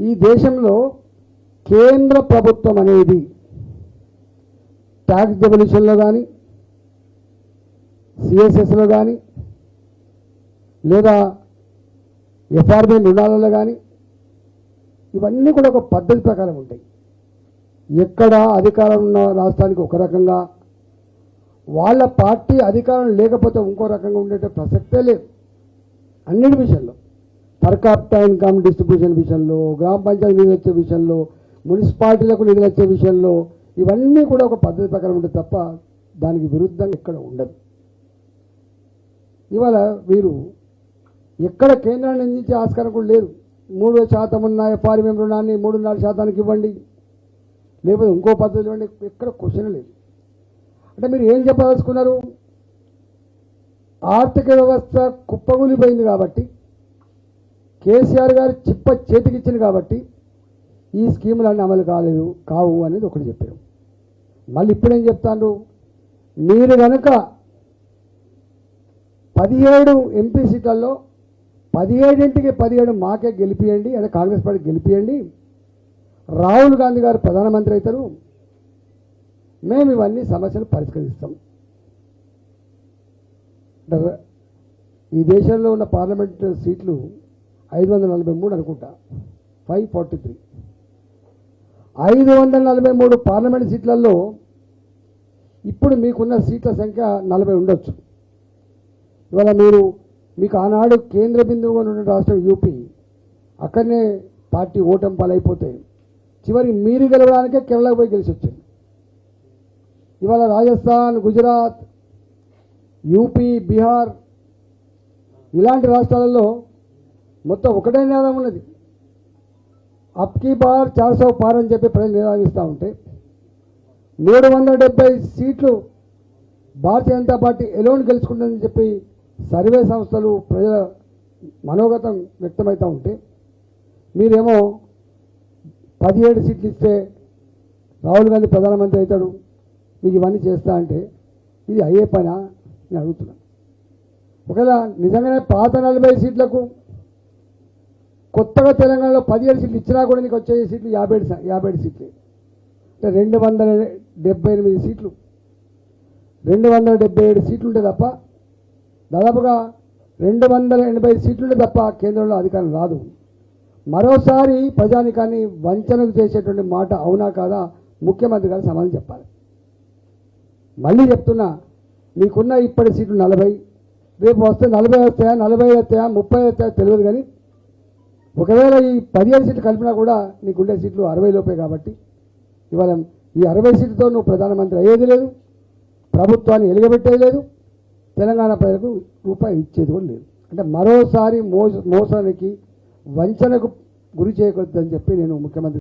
ఈ దేశంలో కేంద్ర ప్రభుత్వం అనేది ట్యాక్స్ డెవల్యూషన్లో కానీ సిఎస్ఎస్లో కానీ లేదా ఎఫ్ఆర్బి రుణాలలో కానీ ఇవన్నీ కూడా ఒక పద్ధతి ప్రకారం ఉంటాయి. ఎక్కడ అధికారం ఉన్న రాష్ట్రానికి ఒక రకంగా వాళ్ళ పార్టీ అధికారం లేకపోతే ఇంకో రకంగా ఉండే ప్రసక్తే లేదు. అన్నిటి విషయంలో పర్ క్యాపిటల్ ఇన్కమ్ డిస్ట్రిబ్యూషన్ విషయంలో గ్రామ పంచాయతీ నిధులు వచ్చే విషయంలో మున్సిపాలిటీలకు నిధులు వచ్చే విషయంలో ఇవన్నీ కూడా ఒక పద్ధతి ప్రకారం ఉంటుంది తప్ప దానికి విరుద్ధంగా ఇక్కడ ఉండదు. ఇవాళ వీరు ఎక్కడ కేంద్రాన్ని అందించే ఆస్కారం కూడా లేదు. మూడు శాతం ఉన్న ఎఫ్ఆర్ఎం రుణాన్ని మూడున్నర శాతానికి ఇవ్వండి. లేకపోతే ఇంకో పద్ధతి ఇవ్వండి. ఎక్కడ క్వశ్చన్ లేదు. అంటే మీరు ఏం చెప్పదలుచుకున్నారు? ఆర్థిక వ్యవస్థ కుప్పగూలిపోయింది కాబట్టి కేసీఆర్ గారు చిప్ప చేతికిచ్చింది కాబట్టి ఈ స్కీములన్నీ అమలు కాలేదు కావు అనేది ఒకటి చెప్పారు. మళ్ళీ ఇప్పుడేం చెప్తాను మీరు కనుక పదిహేడు ఎంపీ సీట్లలో పదిహేడింటికి పదిహేడు మాకే గెలిపియండి అంటే కాంగ్రెస్ పార్టీ గెలిపియండి రాహుల్ గాంధీ గారు ప్రధానమంత్రి అవుతారు. మేము ఇవన్నీ సమస్యలు పరిష్కరిస్తాం. ఈ దేశంలో ఉన్న పార్లమెంట్ సీట్లు ఐదు వందల నలభై మూడు అనుకుంటా. ఫైవ్ ఫార్టీ త్రీ ఐదు వందల నలభై మూడు పార్లమెంట్ సీట్లలో ఇప్పుడు మీకున్న సీట్ల సంఖ్య నలభై ఉండొచ్చు. ఇవాళ మీరు మీకు ఆనాడు కేంద్ర బిందువుగా ఉన్న రాష్ట్రం యూపీ. అక్కడనే పార్టీ ఓటమి పాలైపోతే చివరి మీరు గెలవడానికే కేరళకు పోయి గెలిచి వచ్చింది ఇవాళ రాజస్థాన్ గుజరాత్ యూపీ బీహార్ ఇలాంటి రాష్ట్రాలలో మొత్తం ఒకటే నినాదం ఉన్నది. అప్కీ బార్ చార్సో పార్ అని చెప్పి ప్రజలు నినాదిస్తూ ఉంటే మూడు వందల డెబ్బై సీట్లు భారతీయ జనతా పార్టీ ఎలోన్ గెలుచుకుంటుందని చెప్పి సర్వే సంస్థలు ప్రజల మనోగతం వ్యక్తమవుతూ ఉంటే మీరేమో పదిహేడు సీట్లు ఇస్తే రాహుల్ గాంధీ ప్రధానమంత్రి అవుతాడు మీకు ఇవన్నీ చేస్తా అంటే ఇది అయ్యే పనా? నేను అడుగుతున్నాను ఒకవేళ నిజంగానే పాత నలభై సీట్లకు కొత్తగా తెలంగాణలో పదిహేడు సీట్లు ఇచ్చినా కూడా నీకు వచ్చే సీట్లు యాభై యాభై సీట్లు. అంటే రెండు వందల డెబ్బై ఎనిమిది సీట్లు. రెండు వందల డెబ్బై ఏడు సీట్లు ఉంటే తప్ప దాదాపుగా రెండు వందల ఎనభై సీట్లుంటే తప్ప కేంద్రంలో అధికారం రాదు. మరోసారి ప్రజానికాన్ని వంచనకు చేసేటువంటి మాట అవునా కాదా ముఖ్యమంత్రి గారు సమాధానం చెప్పాలి. మళ్ళీ చెప్తున్నా మీకున్న ఇప్పటి సీట్లు నలభై రేపు వస్తే నలభై వస్తాయా నలభై వస్తాయా ముప్పై వస్తాయా తెలియదు కానీ ఒకవేళ ఈ పదిహేను సీట్లు కలిపినా కూడా నీకుండే సీట్లు అరవై లోపే కాబట్టి ఇవాళ ఈ అరవై సీట్లతో నువ్వు ప్రధానమంత్రి అయ్యేది లేదు ప్రభుత్వాన్ని ఎలుగబెట్టేది లేదు తెలంగాణ ప్రజలకు రూపాయి ఇచ్చేది కూడా లేదు. అంటే మరోసారి మోస మోసానికి వంచనకు గురి చేయకూడదని చెప్పి నేను ముఖ్యమంత్రి